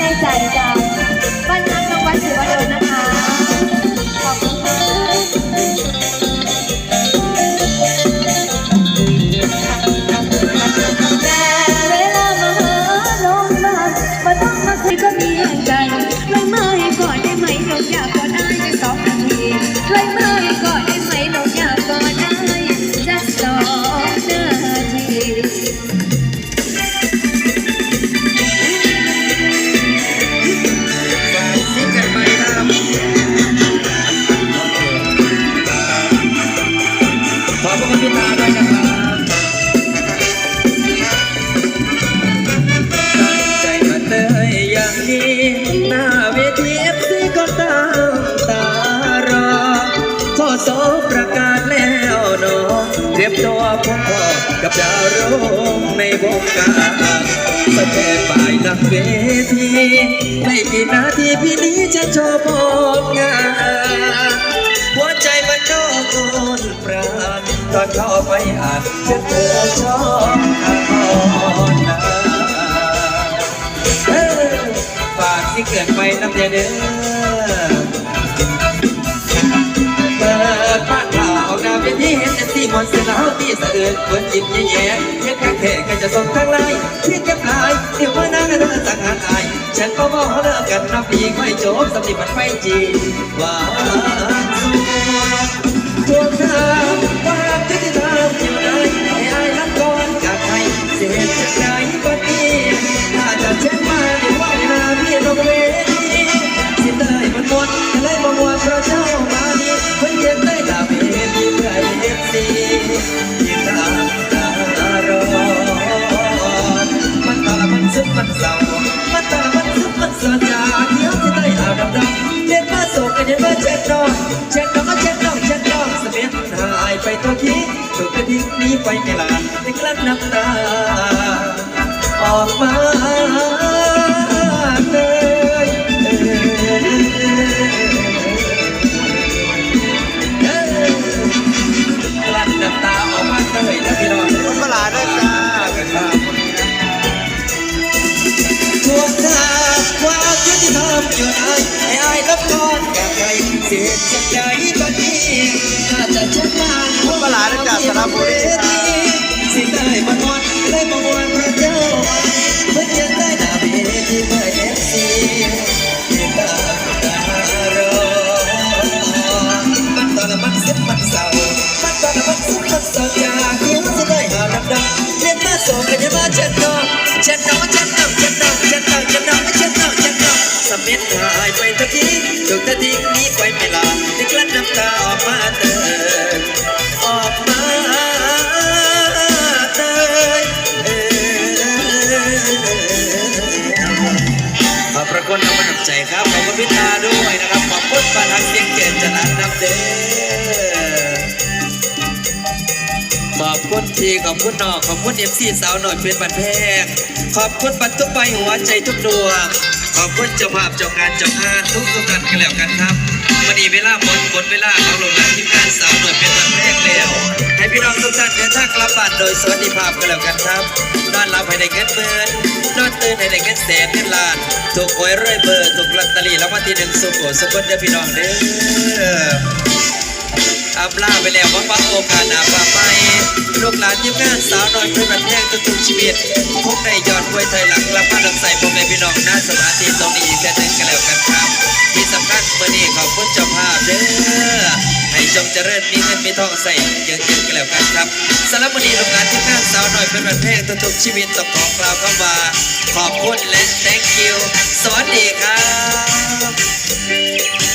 ในใจจำบ้านนั้นต้องไว้ดศิวดลนะคะ โสประกาศแล้วน้องเตรียมตัวพบพ่อกับดาวรุ่งในวงการสแค่ฝ่ายนักเวทีไม่กี่นาทีพี่นี้จะโชว์ผลงานหัวใจมันโดนโอนปราณตอนเข้าไปหาจะเธอชอบอ่อนนาฝากที่เกิดไปน้ำใจเด้อ สะเอือนเปิดจิบแย่แย่เยงแค่แค่ก็จะส่งทางไรเพียงแค่ลายเดี๋ยวเมื่อนางก็เธอสั่งหานอายฉันก็บอกเลิกกันนับปีค่อยจบสำนีมันไม่จริงว่าสัวทวงถาม ไปไม่ลาได้กลั้นน้ำตา ออกมาเลยเอ้ยกลั้นน้ำตาออกมาเลยนะพี่น้องคนประหลาด้วยจ้าทวงถาความยุติธรรมอยู่ไหนให้อายรับก่อนกับใครเสียจากใจบัดนี้ถ้าจะชักมาคนประหลาดด้วยจ้าสระบุรี อบพระคุณน้ำมันใจครับขอบคุณพิธาด้วยนะครับขอบคุณประธานเสียงเจนจรันน้ำเด้อขอบคุณทีขอบคุณนอกขอบคุณเอฟซีสาวหน่อยเป็นบันแพงขอบคุณปัตตุไปหัวใจทุกดวง ขอบคุณเจ้าภาพเจ้างานเจ้างานทุกทุกท่านกันแล้วกันครับวันนี้เวลาหมดหมดเวลาของโรงงานทีมงานสาวหน่อยเป็นบันแพงแล้วให้พี่น้องทุกท่านเดินทางกลับบ้านโดยสวัสดิภาพกันแล้วกันครับนอนหลับให้ได้เงินหมื่นนอนตื่นให้ได้เงินแสนเงินล้านถูกหวยเรื่อยเบอร์ถูกลอตเตอรี่แล้ววันที่หนึ่งสุโขสุขคนเด้อพี่น้องเด้อ อำลาไปแล้วว่าฟังโอกาสหนาฟ้าไปลูกหลานทีมงานสาวน้อยเพื่อนบันแทงทุกชีวิตคงได้ยอดไว้ไทยหลังกลับมาดังใส่พ่อแม่พี่น้องหน้าสถานที่ตรงนี้อีกแค่หนึ่งกันแล้วกันครับ ที่สำคัญเมื่อนี้ขอบคุณเจ้าภาพเด้อให้จงเจริญมีเงินมีทองใส่เยอะๆกันแล้วกันครับสำหรับวันนี้ลูกหลานทีมงานสาวน้อยเพื่อนบันแทงทุกชีวิตต้องขอกล่าวคำว่าขอบคุณและ thank you สวัสดีครับ